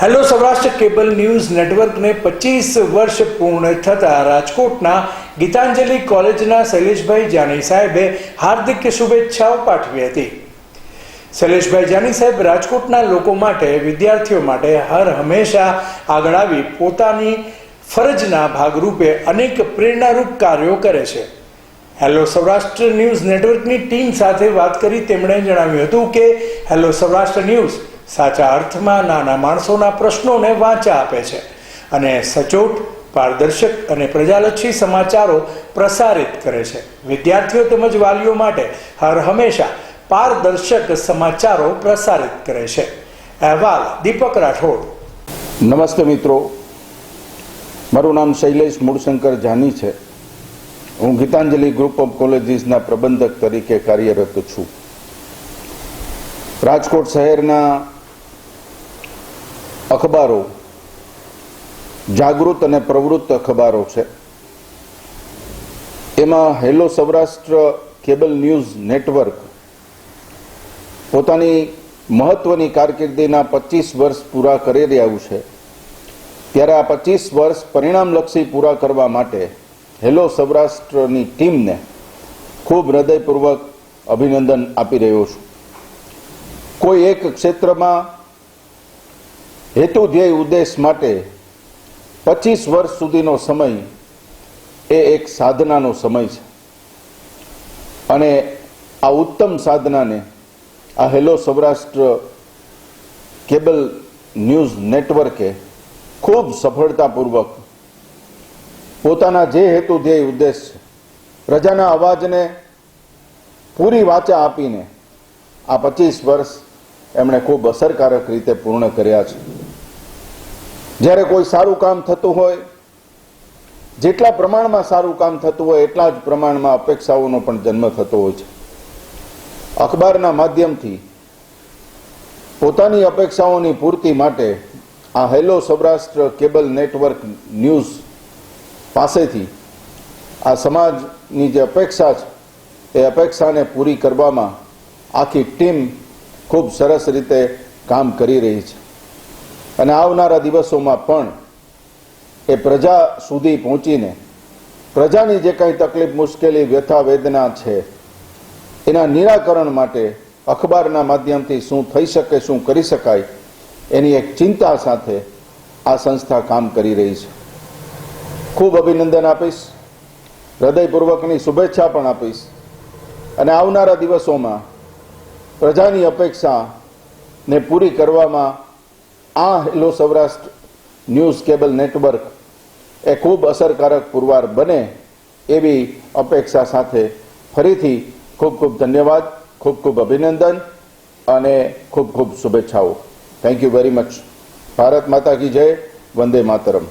Hello Saurashtra cable news નેટવર્કને પચીસ વર્ષ પૂર્ણ થતા રાજકોટના ગીતાંજલિ કોલેજના શૈલેષભાઈ જાની સાહેબે હાર્દિક શુભેચ્છાઓ પાઠવી હતી. શૈલેષભાઈ જાની સાહેબ રાજકોટના લોકો માટે, વિદ્યાર્થીઓ માટે હર હંમેશા આગળ આવી પોતાની ફરજના ભાગરૂપે અનેક પ્રેરણારૂપ કાર્યો કરે છે. હેલો સૌરાષ્ટ્ર ન્યૂઝ નેટવર્કની ટીમ સાથે વાત કરી તેમણે જણાવ્યું હતું કે હેલો સૌરાષ્ટ્ર ન્યૂઝ સાચા અર્થમાં નાના માણસોના પ્રશ્નોને વાંચા આપે છે. અને સચોટ, પારદર્શક અને પ્રજાલક્ષી સમાચારો પ્રસારિત કરે છે. વિદ્યાર્થીઓ તેમજ વાલીઓ માટે હર હંમેશા પારદર્શક સમાચારો પ્રસારિત કરે છે. અહેવાલ, દીપક રાઠોડ. નમસ્તે મિત્રો. મારું નામ શૈલેષ મૂળશંકર જાની છે. હું ગીતાંજલિ ગ્રુપ ઓફ કોલેજીસના પ્રબંધક તરીકે કાર્યરત છું. રાજકોટ શહેરના અખબારો. જાગૃત અને પ્રવૃત્ત અખબારો છે. એમાં hello Saurashtra cable news network પોતાની મહત્વની કારકિર્દીના પચીસ વર્ષ પૂરા કરી રહ્યું છે. ત્યારે આ પચીસ વર્ષ પરિણામલક્ષી પૂરા કરવા માટે હેલો સૌરાષ્ટ્રની ટીમને ખૂબ હૃદયપૂર્વક અભિનંદન આપી રહ્યો છું. કોઈ એક ક્ષેત્રમાં હેતુ ધ્યેય ઉદ્દેશ માટે પચીસ વર્ષ સુધીનો સમય એ એક સાધનાનો સમય છે. અને આ ઉત્તમ સાધનાને આ હેલો સૌરાષ્ટ્ર કેબલ ન્યૂઝ નેટવર્કે ખૂબ સફળતાપૂર્વક પોતાના જે હેતુ ધ્યેય ઉદ્દેશ છે, પ્રજાના અવાજને પૂરી વાચા આપીને આ પચીસ વર્ષ એમણે ખૂબ અસરકારક રીતે પૂર્ણ કર્યા છે. જ્યારે કોઈ સારું કામ થતું હોય, જેટલા પ્રમાણમાં સારું કામ થતું હોય, એટલા જ પ્રમાણમાં અપેક્ષાઓનો પણ જન્મ થતો હોય છે. અખબારના માધ્યમથી પોતાની અપેક્ષાઓની પૂર્તિ માટે આ hello Saurashtra cable network news પાસેથી આ સમાજની જે અપેક્ષા છે, એ અપેક્ષાને પૂરી કરવામાં આખી ટીમ ખૂબ સરસ રીતે કામ કરી રહી છે. અને આવનારા દિવસોમાં પણ એ પ્રજા સુધી પહોંચીને પ્રજાની જે કંઈ તકલીફ, મુશ્કેલી, વ્યથા, વેદના છે, એના નિરાકરણ માટે અખબારના માધ્યમથી શું થઈ શકે, શું કરી શકાય, એની એક ચિંતા સાથે આ સંસ્થા કામ કરી રહી છે. ખૂબ અભિનંદન આપીશ, હૃદયપૂર્વકની શુભેચ્છા પણ આપીશ, અને આવનારા દિવસોમાં પ્રજાની અપેક્ષાને પૂરી કરવામાં આ hello Saurashtra news cable network એ ખૂબ અસરકારક પુરવાર બને એવી અપેક્ષા સાથે ફરીથી ખૂબ ખૂબ ધન્યવાદ, ખૂબ ખૂબ અભિનંદન અને ખૂબ ખૂબ શુભેચ્છાઓ. Thank you very much Bharat માતા કી જય, વંદે માતરમ.